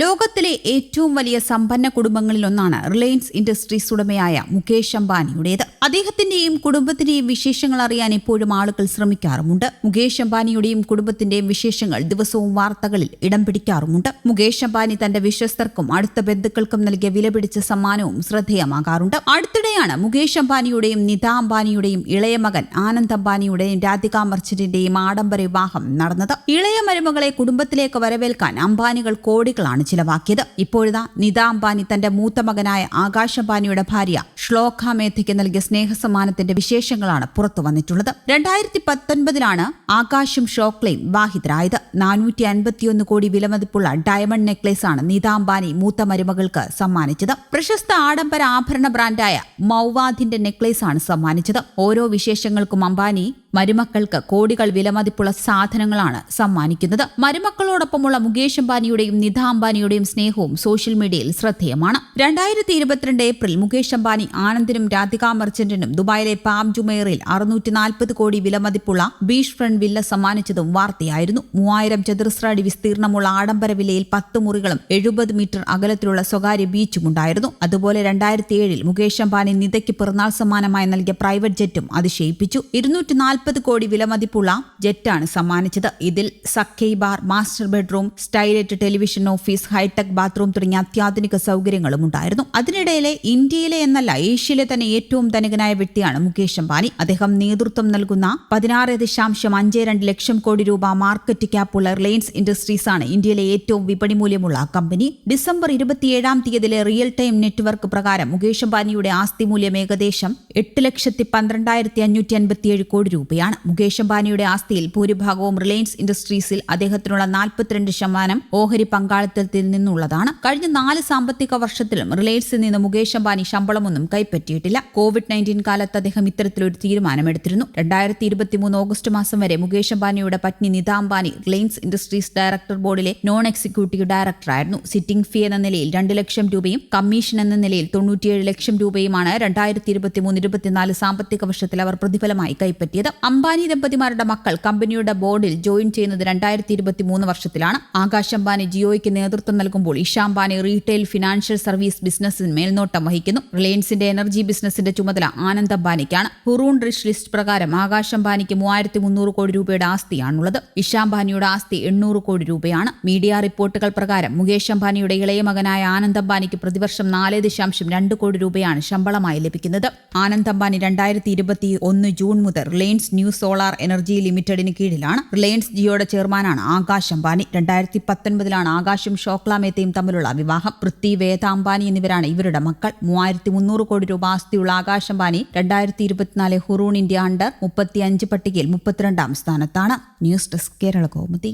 ലോകത്തിലെ ഏറ്റവും വലിയ സമ്പന്ന കുടുംബങ്ങളിലൊന്നാണ് റിലയൻസ് ഇൻഡസ്ട്രീസ് ഉടമയായ മുകേഷ് അംബാനിയുടേത്. അദ്ദേഹത്തിന്റെയും കുടുംബത്തിന്റെയും വിശേഷങ്ങൾ അറിയാൻ ഇപ്പോഴും ആളുകൾ ശ്രമിക്കാറുമുണ്ട്. മുകേഷ് അംബാനിയുടെയും കുടുംബത്തിന്റെയും വിശേഷങ്ങൾ ദിവസവും വാർത്തകളിൽ ഇടം പിടിക്കാറുമുണ്ട്. മുകേഷ് അംബാനി തന്റെ വിശ്വസ്തർക്കും അടുത്ത ബന്ധുക്കൾക്കും നൽകിയ വിലപിടിച്ച സമ്മാനവും ശ്രദ്ധേയമാകാറുണ്ട്. അടുത്തിടെയാണ് മുകേഷ് അംബാനിയുടെയും നിത അംബാനിയുടെയും ഇളയ മകൻ ആനന്ദ് അംബാനിയുടെയും രാധിക മർച്ചന്റിന്റെയും ആഡംബര വിവാഹം നടന്നത്. ഇളയ മരുമകളെ കുടുംബത്തിലേക്ക് വരവേൽക്കാൻ അംബാനികൾ കോടികളാണ് ചിലവാക്കിയത്. ഇപ്പോഴിതാ നിത അംബാനി തന്റെ മൂത്ത മകനായ ആകാശ് അംബാനിയുടെ ഭാര്യ ശ്ലോക മേധയ്ക്ക് നൽകിയ സ്നേഹസമ്മാനത്തിന്റെ വിശേഷങ്ങളാണ് പുറത്തു വന്നിട്ടുള്ളത്. രണ്ടായിരത്തി പത്തൊൻപതിലാണ് ആകാശും ഷോക്ലയും വിവാഹിതരായത് നാനൂറ്റി അൻപത്തിയൊന്ന് കോടി വിലമതിപ്പുള്ള ഡയമണ്ട് നെക്ലേസ് ആണ് നിത അംബാനി മൂത്ത മരുമകൾക്ക് സമ്മാനിച്ചത്. പ്രശസ്ത ആഡംബര ആഭരണ ബ്രാൻഡായ മൗവാദിന്റെ നെക്ലേസ് ആണ് സമ്മാനിച്ചത്. ഓരോ വിശേഷങ്ങൾക്കും അംബാനി മരുമക്കൾക്ക് കോടികൾ വിലമതിപ്പുള്ള സാധനങ്ങളാണ് സമ്മാനിക്കുന്നത്. മരുമക്കളോടൊപ്പമുള്ള മുകേഷ് അംബാനിയുടെയും നിധ അംബാനിയുടെയും സ്നേഹവും സോഷ്യൽ മീഡിയയിൽ ശ്രദ്ധേയമാണ്. രണ്ടായിരത്തി ഇരുപത്തിരണ്ട് ഏപ്രിൽ മുകേഷ് അംബാനി ആനന്ദിനും രാധിക മർച്ചന്റിനും ദുബായിലെ പാം ജുമേറിൽ അറുന്നൂറ്റി നാൽപ്പത് കോടി വിലമതിപ്പുള്ള ബീച്ച് ഫ്രണ്ട് വില്ല സമ്മാനിച്ചതും വാർത്തയായിരുന്നു. മൂവായിരം ചതുരശ്ര അടി വിസ്തീർണമുള്ള ആഡംബര വില്ലയിൽ പത്ത് മുറികളും എഴുപത് മീറ്റർ അകലത്തിലുള്ള സ്വകാര്യ ബീച്ചും ഉണ്ടായിരുന്നു. അതുപോലെ രണ്ടായിരത്തി ഏഴിൽ മുകേഷ് അംബാനി നിതയ്ക്ക് പിറന്നാൾ സമ്മാനമായി നൽകിയ പ്രൈവറ്റ് ജെറ്റും അതിശയിപ്പിച്ചു. ഇരുന്നൂറ്റി നാൽപ്പത് കോടി വിലമതിപ്പുള്ള ജെറ്റാണ് സമ്മാനിച്ചത്. ഇതിൽ sky bar master bedroom satellite television office high tech bathroom തുടങ്ങിയ അത്യാധുനിക സൗകര്യങ്ങളും ഉണ്ടായിരുന്നു. അതിനിടയിലെ ഇന്ത്യയിലെ എന്നല്ല ഏഷ്യയിലെ തന്നെ ഏറ്റവും ധനികനായ വ്യക്തിയാണ് മുകേഷ് അംബാനി. അദ്ദേഹം നേതൃത്വം നൽകുന്ന പതിനാറ് ദശാംശം അഞ്ച് രണ്ട് ലക്ഷം കോടി രൂപ മാർക്കറ്റ് ക്യാപ്പുള്ള റിലയൻസ് ഇൻഡസ്ട്രീസ് ആണ് ഇന്ത്യയിലെ ഏറ്റവും വിപണി മൂല്യമുള്ള കമ്പനി. ഡിസംബർ ഇരുപത്തിയേഴാം തീയതിയിലെ റിയൽ ടൈം നെറ്റ്വർക്ക് പ്രകാരം മുകേഷ് അംബാനിയുടെ ആസ്തി മൂല്യം ഏകദേശം എട്ട് ലക്ഷത്തി പന്ത്രണ്ടായിരത്തി അഞ്ഞൂറ്റി അൻപത്തിയേഴ് കോടി രൂപയാണ് മുകേഷ് അംബാനിയുടെ ആസ്തിയിൽ ഭൂരിഭാഗവും റിലയൻസ് ഇൻഡസ്ട്രീസിൽ അദ്ദേഹത്തിനുള്ള നാൽപ്പത്തിരണ്ട് ശതമാനം ഓഹരി പങ്കാളിത്തത്തിൽ നിന്നുള്ളതാണ്. കഴിഞ്ഞ നാല് സാമ്പത്തിക വർഷത്തിലും റിലയൻസിൽ നിന്ന് മുകേഷ് അംബാനി ശമ്പളമൊന്നും കൈപ്പറ്റിയിട്ടില്ല. കോവിഡ് നയന്റീൻ കാലത്ത് അദ്ദേഹം ഇത്തരത്തിലൊരു തീരുമാനമെടുത്തിരുന്നു. രണ്ടായിരത്തി ഇരുപത്തിമൂന്ന് ഓഗസ്റ്റ് മാസം വരെ മുകേഷ് അംബാനിയുടെ പത്നി Nita Ambani Reliance Industries director ബോർഡിലെ നോൺ എക്സിക്യൂട്ടീവ് ഡയറക്ടറായിരുന്നു. സിറ്റിംഗ് ഫീ എന്ന നിലയിൽ രണ്ട് ലക്ഷം രൂപയും കമ്മീഷൻ എന്ന നിലയിൽ തൊണ്ണൂറ്റിയേഴ് ലക്ഷം രൂപയുമാണ് രണ്ടായിരത്തി ഇരുപത്തിമൂന്ന് ഇരുപത്തിനാല് സാമ്പത്തിക വർഷത്തിൽ അവർ പ്രതിഫലമായി കൈപ്പറ്റിയത്. അംബാനി ദമ്പതിമാരുടെ മക്കൾ കമ്പനിയുടെ ബോർഡിൽ ജോയിൻ ചെയ്യുന്നത് രണ്ടായിരത്തി ഇരുപത്തി മൂന്ന് വർഷത്തിലാണ്. ആകാശ് അംബാനി ജിയോയ്ക്ക് നേതൃത്വം നൽകുമ്പോൾ Isha Ambani retail financial service ബിസിനസ്സിന് മേൽനോട്ടം വഹിക്കുന്നു. റിലയൻസിന്റെ എനർജി ബിസിനസിന്റെ ചുമതല ആനന്ദ് അംബാനിക്കാണ്. ഹുറൂൺ റിച്ച് ലിസ്റ്റ് പ്രകാരം ആകാശ് അംബാനിക്ക് മൂവായിരത്തി മുന്നൂറ് കോടി രൂപയുടെ ആസ്തിയാണുള്ളത്. ഇഷ അംബാനിയുടെ ആസ്തി എണ്ണൂറ് കോടി രൂപയാണ്. മീഡിയ റിപ്പോർട്ടുകൾ പ്രകാരം മുകേഷ് അംബാനിയുടെ ഇളയ മകനായ ആനന്ദ് അംബാനിക്ക് പ്രതിവർഷം നാല് ദശാംശം രണ്ട് കോടി രൂപയാണ് ശമ്പളമായി ലഭിക്കുന്നത്. ആനന്ദ് അംബാനി രണ്ടായിരത്തി ഇരുപത്തി ഒന്ന് ജൂൺ മുതൽ റിലയൻസ് ന്യൂ സോളാർ എനർജി ലിമിറ്റഡിന് കീഴിലാണ് റിലയൻസ് ജിയോയുടെ ചെയർമാനാണ് ആകാശ് അംബാനി. രണ്ടായിരത്തി പത്തൊൻപതിലാണ് ആകാശും ഷോക്ല മേത്തയും തമ്മിലുള്ള വിവാഹം. പൃഥ്വി വേദ അംബാനി എന്നിവരാണ് ഇവരുടെ മക്കൾ. മൂവായിരത്തി മുന്നൂറ് കോടി രൂപ ആസ്തിയുള്ള ആകാശ് അംബാനി രണ്ടായിരത്തി ഇരുപത്തിനാല് ഹുറൂൺ ഇന്ത്യ അണ്ടർ മുപ്പത്തിയഞ്ച് പട്ടികയിൽ മുപ്പത്തിരണ്ടാം സ്ഥാനത്താണ്. News desk Kerala Kaumudi.